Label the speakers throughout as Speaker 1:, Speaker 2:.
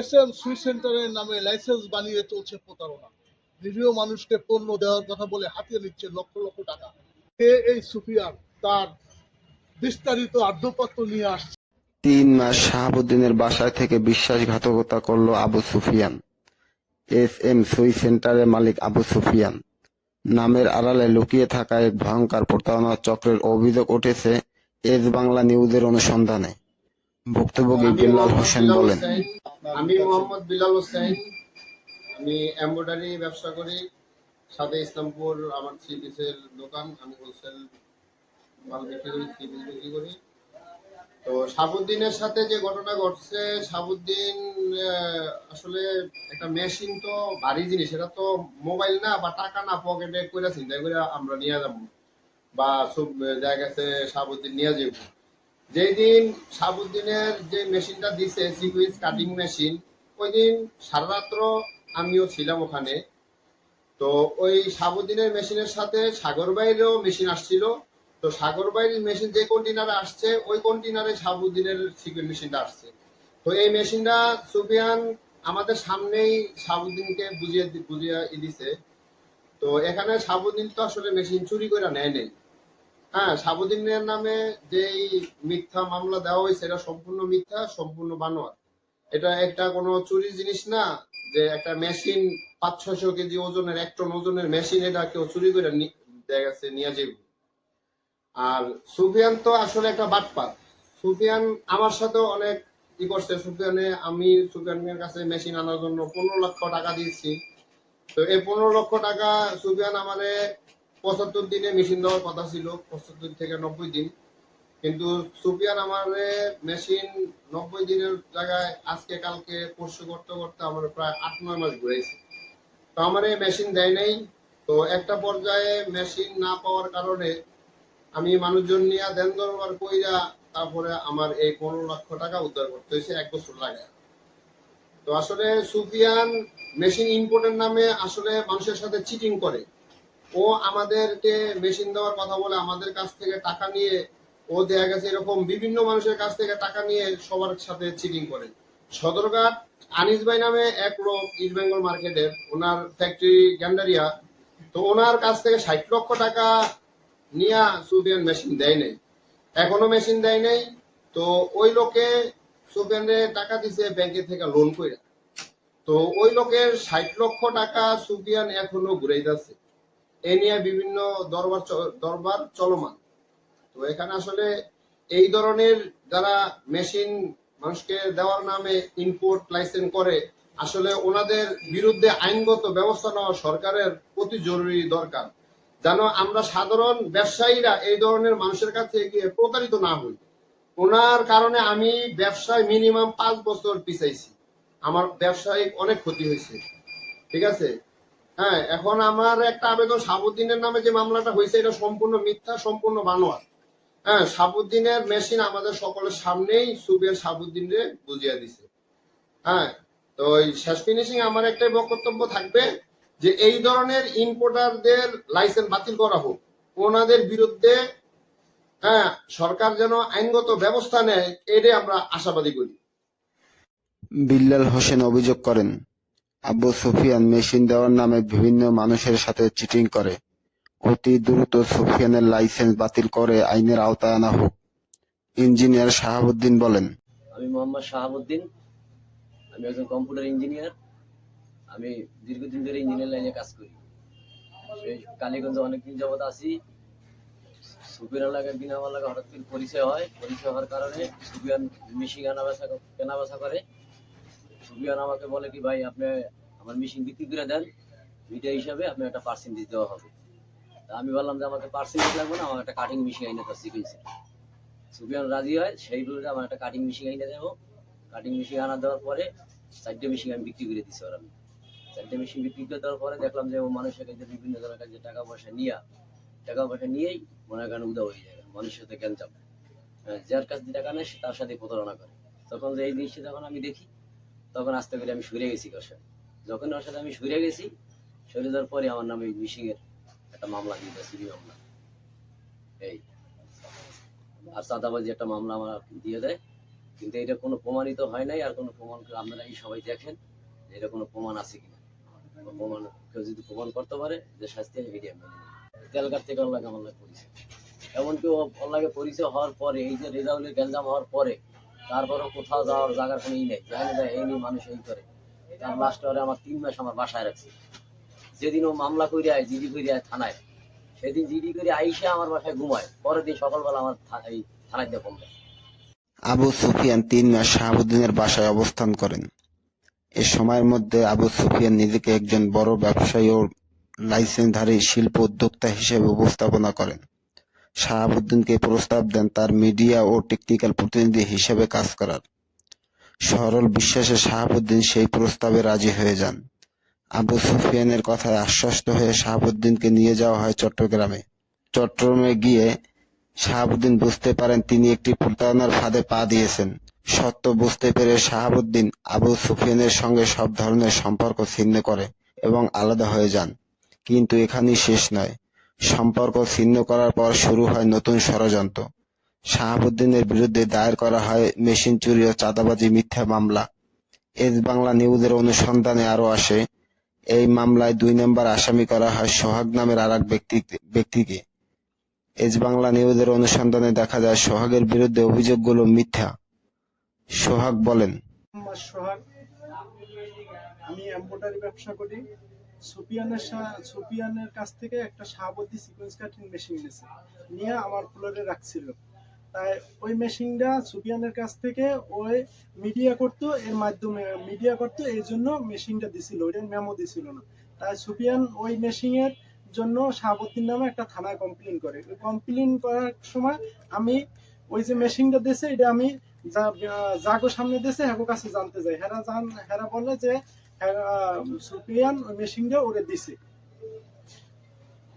Speaker 1: S M sweet সেন্টারের নামে licence বানিয়ে চলছে প্রতারণা। নিরীহ মানুষকে পণ্য দেওয়ার কথা বলে হাতিয়ে নিচ্ছে লক্ষ লক্ষ টাকা। কে এই সুফিয়ান? তার বিস্তারিত আদ্যপত্র নিয়ে আসছে।
Speaker 2: তিন মাস শাহাবুদ্দিনের বাসায় থেকে বিশ্বাসঘাতকতা করল আবু সুফিয়ান। এস এম সুই সেন্টারের মালিক আবু সুফিয়ান। নামের আড়ালে লুকিয়ে থাকা এক ভয়ঙ্কর প্রতারণা চক্রের অভিযোগ উঠেছে এস বাংলা নিউজের অনুসন্ধানে। ভুক্তভোগী বিল্লাল হোসেন বলেন।
Speaker 3: আমি মোহাম্মদ বিলাল হোসেন। আমি এমব্রয়ডারি ব্যবসা করি। সাথে ইসলামপুর আমার থ্রি পিসের দোকান। আমি হোলসেল মাল বিক্রি করি থ্রি পিস বিক্রি করি। তো সাবুদ্দিনের সাথে যে ঘটনা ঘটছে সাবুদ্দিন আসলে একটা মেশিন তো ভারী জিনিস। এটা তো মোবাইল না বা টাকা না পকেটে করে চিন্তা করে আমরা নিয়ে যাব। বা সব জায়গাতে সাবুদ্দিন নিয়ে যাব যেই দিন সাবুদ্দিনের যে মেশিনটা দিছে সিকুইন্স কাটিং মেশিন ওই দিন সারা রাত্র আমিও ছিলাম ওখানে। তো ওই সাবুদ্দিনের মেশিনের সাথে সাগর বাইরেও মেশিন আসছিল। তো সাগর বাইরের মেশিন যে কন্টেনারে আসছে, ওই কন্টেনারে সাবুদ্দিনের সিকুইন মেশিনটা আসছে। তো এই মেশিনটা সুফিয়ান আমাদের সামনেই সাবুদ্দিনকে বুঝিয়ে বুঝিয়ে দিছে। তো এখানে সাবুদ্দিন তো আসলে মেশিন চুরি করে নেয় নেই। হ্যাঁ সাবুদ্দিনের নামে যেই মিথ্যা মামলা দেওয়া হয়েছে, এটা সম্পূর্ণ মিথ্যা, সম্পূর্ণ বানোয়ার এটা একটা কোনো চুরির জিনিস না, যে একটা মেশিন পাঁচ ছশো কেজি ওজনের, এক টন ওজনের মেশিন এটা কেউ চুরি করে দেখা গেছে, নিয়ে যাবে। আর সুফিয়ান তো আসলে একটা বাটপাত। সুফিয়ান আমার সাথে অনেক ই করছে, সুফিয়ানে আমি সুফিয়ানের কাছে মেশিন আনার জন্য পনেরো লক্ষ টাকা দিয়েছি। তো এই পনেরো লক্ষ টাকা সুফিয়ান আমারে পঁচাত্তর দিনে মেশিন দেওয়ার কথা ছিল, পঁচাত্তর থেকে নব্বই দিন। কিন্তু সুফিয়ান আমার মেশিন নব্বই দিনের জায়গায় আজকে, কালকে, পরশু করতে করতে আমার প্রায় আট, নয় মাস ঘুরেছে তো আমার এই মেশিন দেয় নাই। তো একটা পর্যায়ে মেশিন না পাওয়ার কারণে আমি মানুষজন নিয়ে দেন দরবার কইরা তারপরে আমার এই পনেরো লক্ষ টাকা উদ্ধার করতে হয়েছে, এক বছর লাগে। তো আসলে সুফিয়ান মেশিন ইম্পোর্টের নামে আসলে মানুষের সাথে চিটিং করে। ও আমাদেরকে মেশিন দেওয়ার কথা বলে আমাদের কাছ থেকে টাকা নিয়ে ও দেয়া গেছে এরকম বিভিন্ন মানুষের কাছ থেকে টাকা নিয়ে সবার সাথে চিটিং করে। সদরঘাট আনিস ভাই নামে এক লোক ইস্ট বেঙ্গল মার্কেটের ওনার ফ্যাক্টরি গ্যান্ডারিয়া তো ওনার কাছ থেকে ষাট লক্ষ টাকা নিয়ে সুফিয়ান মেশিন দেয় নাই। এখনও মেশিন দেয় নাই। তো ওই লোকে সুফিয়ানের টাকা দিছে ব্যাংকে থেকে লোন করে তো ওই লোকের ষাট লক্ষ টাকা সুফিয়ান এখনও ঘুরাইতেছে। এ নিয়ে বিভিন্ন দরবার দরবার চলমান। তো এখানে আসলে এই ধরনের যারা মেশিন মানুষকে দেওয়ার নামে ইনপুট লাইসেন্স করে, আসলে ওনাদের বিরুদ্ধে আইনগত ব্যবস্থা নেওয়া সরকারের অতি জরুরি দরকার। যেন আমরা সাধারণ ব্যবসায়ীরা এই ধরনের মানুষের কাছে গিয়ে প্রতারিত না হই। ওনার কারণে আমি ব্যবসায় মিনিমাম পাঁচ বছর পিছাইছি। আমার ব্যবসায়িক অনেক ক্ষতি হয়েছে। ঠিক আছে? হ্যাঁ এখন আমার একটা আবেদন সাবুদ্দিনের নামে যে মামলাটা হয়েছে, এটা সম্পূর্ণ মিথ্যা, সম্পূর্ণ বানোয়ার হ্যাঁ সাবুদ্দিনের মেশিন আমাদের সকলের সামনেই সুবিয়ার সাবুদ্দিনে বুঝিয়ে দিছে। হ্যাঁ তো ওই শেষ ফিনিশিং আমার একটাই বক্তব্য থাকবে যে এই ধরনের ইম্পোর্টারদের লাইসেন্স বাতিল করা হোক। ওনাদের বিরুদ্ধে হ্যাঁ সরকার যেন আইনগত ব্যবস্থা নেয়, এটাই আমরা আশাবাদী করি।
Speaker 2: বিল্লাল হোসেন অভিযোগ করেন। আবু সুফিয়ান মেশিন দেওয়ার নামে বিভিন্ন মানুষের সাথে চিটিং করে। অতি দ্রুত সুফিয়ানের লাইসেন্স বাতিল করে আইনের আওতায় আনা হোক, ইঞ্জিনিয়ার শাহাবুদ্দিন বলেন।
Speaker 4: আমি মোহাম্মদ শাহাবুদ্দিন, আমি একজন কম্পিউটার ইঞ্জিনিয়ার। আমি দীর্ঘদিন ধরে ইঞ্জিনিয়ার লাইনে কাজ করি। কালীগঞ্জে অনেকদিন যাবত আছি। সুপিয়ান এলাকায়, বিনা আমার লাগা হঠাৎ করে পরিচয় হয়। পরিচয় হওয়ার কারণে সুফিয়ান মেশিন আনা বেচা কেনা বেচা করে। সুপিয়ান আমাকে বলে কি ভাই আপনি আমার মেশিন বিক্রি করে দেন। মিটার হিসাবে আপনি একটা পার্সেন্টেজ দেওয়া হবে। তা আমি বললাম যে আমাকে পার্সেন্টেজ লাগবে না আমার একটা কাটিং মেশিন আইনে তার শিখেছে সুফিয়ান রাজি হয় সেই রুলে আমার একটা কাটিং মেশিন এনে দেবো। কাটিং মেশিন আনা দেওয়ার পরে চারটে মেশিন আমি বিক্রি করে দিচ্ছি ওর আমি। চারটে মেশিন বিক্রি করে দেওয়ার পরে দেখলাম যে ও মানুষের কাছে বিভিন্ন ধরনের কাছে টাকা পয়সা নিয়ে টাকা পয়সা নিয়েই মনে করেন উদা হয়ে যায় মানুষের সাথে গ্যাঞ্জাম হ্যাঁ, যার কাছ থেকে টাকা নেয় তার সাথে প্রতারণা করে। তখন যে এই জিনিসটা যখন আমি দেখি তখন আস্তে করে আমি সরে গেছি ওর যখন ওর সাথে আমি সরে গেছি সরে যাওয়ার পরে আমার নামে মিশিং এর একটা মামলা দিয়ে দেয় চুরি মামলা। এই, আর চাঁদাবাজি একটা মামলা আমার দিয়ে দেয়। কিন্তু এটা কোনো প্রমাণিত হয় নাই, আর কোনো প্রমাণ আপনারা এই সবাই দেখেন? এটা কোনো প্রমাণ আছে কিনা? প্রমাণ, কেউ যদি প্রমাণ করতে পারে, যে শাস্তি আমি মেনে নিই তেলঘাট থেকে অল্লাহ আমার লাগে পরিচয় এমনকি অল্লাহকে পরিচয় হওয়ার পরে, এই যে রেজাউলের গ্যাঞ্জাম হওয়ার পরে তারপরও কোথাও যাওয়ার জায়গার কোনো ই নেই। জানি না এই নিয়ে মানুষ এই করে। তার আমার তিন মাস আমার বাসায় রাখছে। যেদিন ও মামলা করে আয়, জিডি করে আয় থানায়, সেদিন জিডি করে আইসে আমার বাসায় ঘুমায়। পরের দিন সকালবেলা আমার এই থানায় দিয়ে। কমবে
Speaker 2: আবু সুফিয়ান তিন মাস শাহাবুদ্দিনের বাসায় অবস্থান করেন। এ সময়ের মধ্যে আবু সুফিয়ান নিজেকে একজন বড় ব্যবসায়ী ও লাইসেন্সধারী শিল্প উদ্যোক্তা হিসেবে উপস্থাপনা করেন। শাহাবুদ্দিনকে প্রস্তাব দেন তার মিডিয়া ও টেকনিক্যাল প্রতিনিধি হিসেবে কাজ করার। সরল বিশ্বাসে শাহাবুদ্দিন সেই প্রস্তাবে রাজি হয়ে যান। আবু সুফিয়ানের কথায় আশ্বস্ত হয়ে শাহাবুদ্দিনকে নিয়ে যাওয়া হয় চট্টগ্রামে। চট্টগ্রামে গিয়ে শাহাবুদ্দিন বুঝতে পারেন তিনি একটি প্রতারণার ফাঁদে পা দিয়েছেন। সত্য বুঝতে পেরে শাহাবুদ্দিন আবু সুফিয়ানের সঙ্গে সব ধরনের সম্পর্ক ছিন্ন করে এবং আলাদা হয়ে যান। কিন্তু এখানেই শেষ নয়। সম্পর্ক ছিন্ন করার পর শুরু হয় নতুন ষড়যন্ত্র। শাহাবুদ্দিনের বিরুদ্ধে দায়ের করা হয় মেশিন চুরি ও চাঁদাবাজি মিথ্যা মামলা। এজ বাংলা নিউজের অনুসন্ধানে আরও আসে, এই মামলায় দুই নম্বর আসামি করা হয় সোহাগ নামের আর এক ব্যক্তিকে। এজ বাংলা নিউজের অনুসন্ধানে দেখা যায়, সোহাগের বিরুদ্ধে অভিযোগগুলো মিথ্যা। সোহাগ বলেন
Speaker 5: সোহাগ, আমি এম্ব্রয়ডারি ব্যবসা করি। সুপিয়ানের সুপিয়ানের কাছ থেকে একটা সিকোয়েন্স কাটিং মেশিন নিয়ে আমার ফ্লোরে রাখছিল। তাই ওই মেশিনটা সুপিয়ানের কাছ থেকে ওই মিডিয়া করতো এর মাধ্যমে মিডিয়া করতো এই জন্য মেশিনটা দিছিল ওইটা মেমো দিছিল না। তাই সুপিয়ান ওই মেশিনের জন্য শাহাবুদ্দিন নামে একটা থানায় কমপ্লেন করে। কমপ্লেন করার সময় আমি ওই যে মেশিনটা দিয়েছে এটা আমি জাগো সামনে দিয়েছে হ্যাগো কাছে জানতে যাই। হেরা জান হেরা বলে যে হ্যাঁ, সুপিয়ান মেশিনটা ওরে দিছে।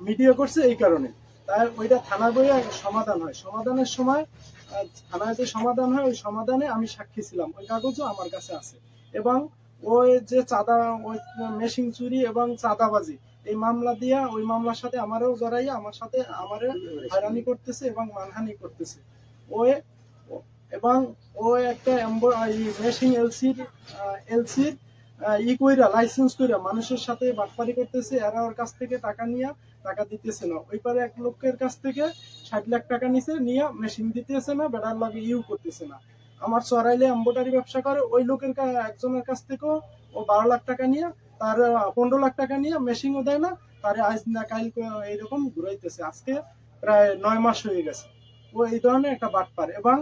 Speaker 5: মিডিয়া করছে এই কারণে। তাই ওইটা থানা বইয়ে সমাধান হয়। সমাধানের সময় থানায় যে সমাধান হয়, ওই সমাধানে আমি সাক্ষী ছিলাম। ওই কাগজও আমার কাছে আছে। এবং ওই যে চাঁদা, ওই মেশিন চুরি এবং চাঁদাবাজি, এই মামলা দিয়া, ওই মামলার সাথে আমারও জড়াইয়া, আমার সাথে আমারও হয়রানি করতেছে এবং মানহানি করতেছে। ওই, এবং ও একটা মেশিন এলসির এলসির ই কইরা লাইসেন্স কইরা মানুষের সাথে বাটপারি করতেছে, এরা ওর কাছ থেকে টাকা নিয়ে টাকা দিতেছে না। ওই পারে এক লোকের কাছ থেকে ষাট লাখ টাকা নিছে, নিয়ে মেশিন দিতেছে না বেড়ার লাগে ইউ করতেছে না। আমার চড়াইলে এম্বোটারি ব্যবসা করে, ওই লোকের একজনের কাছ থেকেও ও বারো লাখ টাকা নিয়ে, তার পনেরো লাখ টাকা নিয়ে মেশিনও দেয় না, তারে আজ না কাল এইরকম ঘুরাইতেছে। আজকে প্রায় নয় মাস হয়ে গেছে। ও এই ধরনের একটা বাটপার এবং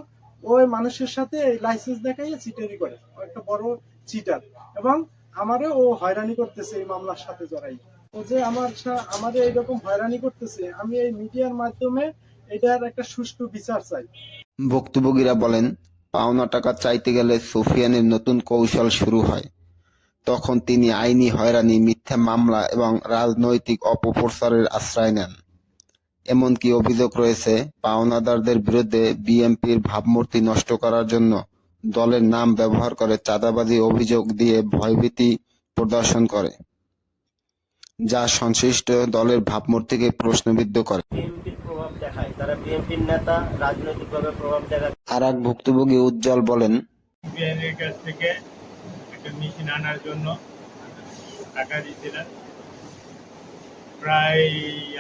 Speaker 5: ওই মানুষের সাথে লাইসেন্স দেখাইয়ে চিটারি করে। একটা বড় চিটার। এবং আমারও ও হয়রানি করতেছে এই মামলার সাথে জড়াই। ও যে আমার আমাদের এইরকম হয়রানি করতেছে, আমি এই মিডিয়ার মাধ্যমে এটার একটা সুষ্ঠু বিচার চাই।
Speaker 2: ভুক্তভোগীরা বলেন, পাওনা টাকা চাইতে গেলে সুফিয়ানের নতুন কৌশল শুরু হয়। তখন তিনি আইনি হয়রানি, মিথ্যা মামলা এবং রাজনৈতিক অপপ্রচারের আশ্রয় নেন। এমনকি অভিযোগ রয়েছে, পাওনাদারদের বিরুদ্ধে বিএনপির ভাবমূর্তি নষ্ট করার জন্য দলের নাম ব্যবহার করে চাঁদাবাজি অভিযোগ দিয়ে ভয়ভীতি প্রদর্শন করে যা সংশ্লিষ্ট দলের ভাবমূর্তিকে প্রশ্নবিদ্ধ করে।
Speaker 6: বিএনপির প্রভাব দেখায় তারা বিএনপির নেতা রাজনৈতিকভাবে প্রভাব দেখায়।
Speaker 2: আর এক ভুক্তভোগী উজ্জ্বল বলেন
Speaker 7: কাছ থেকে একটা মেশিন আনার জন্য টাকা দিয়েছিলেন। প্রায়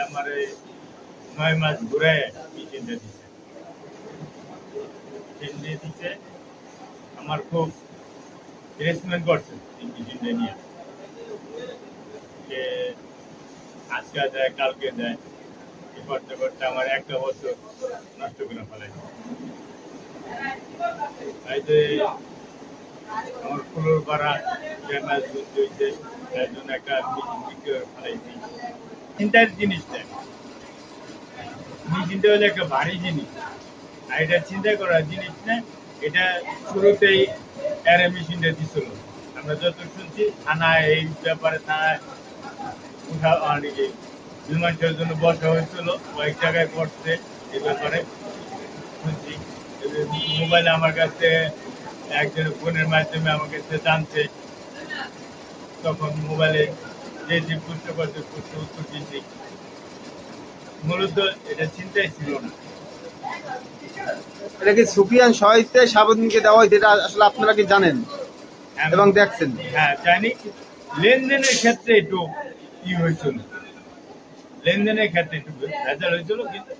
Speaker 7: আমার নয় মাস ঘুরে মেশিনটা দিচ্ছে দিচ্ছে আমার খুব হ্যারাসমেন্ট করছে এই নিয়ে। যে আজকে দেয়, কালকে দেয়। এ করতে করতে আমার একটা বছর নষ্ট করে আমার ফুলোর হয়েছে জন্য একটা ফেলাইছি। চিন্তার জিনিসটা মেশিনটা হলো একটা ভারী জিনিস। আর এটা চিন্তা করার জিনিস না এটা শুরুতেই এর মেশিনটা দিছিল। আমরা যত শুনছি, থানায় এই ব্যাপারে থানায় উঠা অনেকে বিমানটার জন্য বসা হয়েছিল, কয়েক জায়গায় পড়ছে এই ব্যাপারে। শুনছি। মোবাইল আমার কাছে একজন ফোনের মাধ্যমে আমার কাছে জানছে। তখন মোবাইলে যে যে প্রশ্ন করছে, প্রশ্ন উত্তর দিচ্ছি মূলত এটা চিন্তাই ছিল না।
Speaker 8: এটা কি সুফিয়ান সহিতে শাহাবুদ্দিনকে দেওয়া হয়েছে এটা আসলে আপনারা কি জানেন এবং দেখছেন?
Speaker 7: হ্যাঁ জানি লেনদেনের ক্ষেত্রে একটু ই হয়েছিল। লেনদেনের ক্ষেত্রে একটু ভেজাল হয়েছিল কিন্তু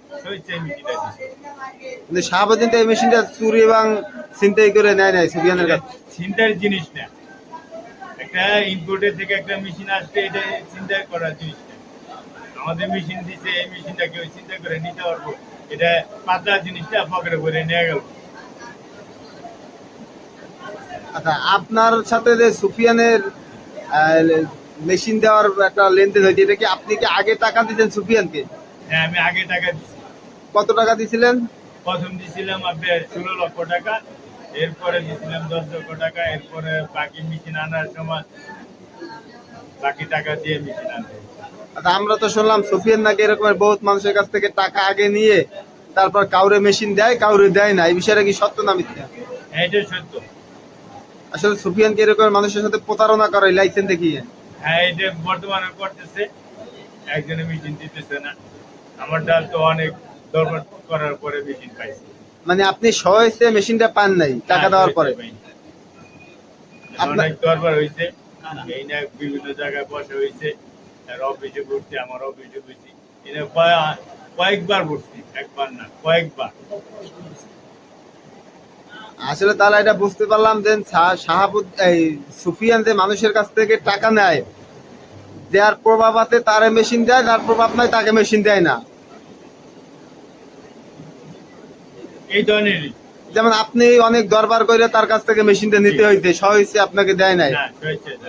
Speaker 8: এই মেশিনটা চুরি এবং ছিনতাই করে নেয় নাই সুফিয়ানের কাছে?
Speaker 7: জিনিস না। একটা ইনপুটের থেকে একটা মেশিন আসছে এটা চিন্তা করার জিনিস না। আমাদের মেশিন দিছে এই মেশিনটা কেউ চিন্তা করে নিতে পারব। এটা পাতলা জিনিসটা পকেটে করে নিয়ে গেল।
Speaker 8: আচ্ছা আপনার সাথে যে সুফিয়ানের মেশিন দেওয়ার একটা লেনদেন হয়েছে এটা কি আপনি কি আগে টাকা দিয়েছেন সুফিয়ানকে?
Speaker 7: হ্যাঁ আমি আগে টাকা
Speaker 8: কত টাকা দিয়েছিলেন
Speaker 7: প্রথম দিছিলাম আপনার ষোলো লক্ষ টাকা এরপরে দিছিলাম দশ লক্ষ টাকা এরপরে বাকি মেশিন আনার সময় বাকি টাকা দিয়ে মেশিন আনতে
Speaker 8: আমরা তো শুনলাম সুফিয়ান নাকি এরকমের বহুত মানুষের কাছ থেকে টাকা আগে নিয়ে তারপর কাউরে মেশিন দেয় কাউরে দেয় না। এই বিষয়টা কি সত্য না মিথ্যা?
Speaker 7: এটা সত্য।
Speaker 8: আসলে সুফিয়ান কি এরকম মানুষের সাথে প্রতারণা করে লাইসেন্স দেখিয়ে
Speaker 7: হ্যাঁ এটা বর্তমানে করতেছে একজনে মেশিন দিতেছে না। আমার ডাল তো অনেক দরবার করার পরে মেশিন পাইছে।
Speaker 8: মানে আপনি সহজে মেশিনটা পান নাই টাকা
Speaker 7: হ্যাঁ,
Speaker 8: দেওয়ার পরে। আপনার-
Speaker 7: অনেক দরবার হয়েছে এই না বিভিন্ন জায়গায় বসে হয়েছে আর অফিসে ঘুরছি আমার অফিসে ঘুরছি এটা কয়েকবার ঘুরছি একবার না কয়েকবার।
Speaker 8: আসলে তাহলে এটা বুঝতে পারলাম যে শাহাবুদ এই সুফিয়ান যে মানুষের কাছ থেকে টাকা নেয় দেওয়ার প্রভাবাতে তারে মেশিন দেয় যার প্রভাব নাই তাকে মেশিন দেয় না।
Speaker 7: এই ধরনেরই।
Speaker 8: যেমন আপনি অনেক দরবার করে তার কাছ থেকে মেশিনটা নিতে হইতে সহজে আপনাকে দেয় নাই।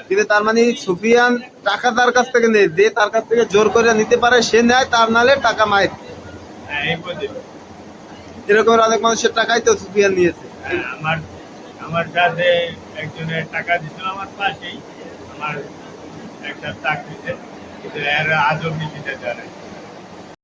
Speaker 8: কিন্তু তার মানে সুফিয়ান টাকা তার কাছ থেকে নেই যে তার কাছ থেকে জোর করে নিতে পারে সে নেয় তার নালে টাকা মায়ের
Speaker 7: হ্যাঁ
Speaker 8: এরকম অনেক মানুষের টাকাই তো সুফিয়ান নিয়েছে।
Speaker 7: হ্যাঁ, আমার আমার একজনের টাকা দিছিল আমার পাশেই আমার একটা চাকরিতে কিন্তু এর আজও মিটিতে জানে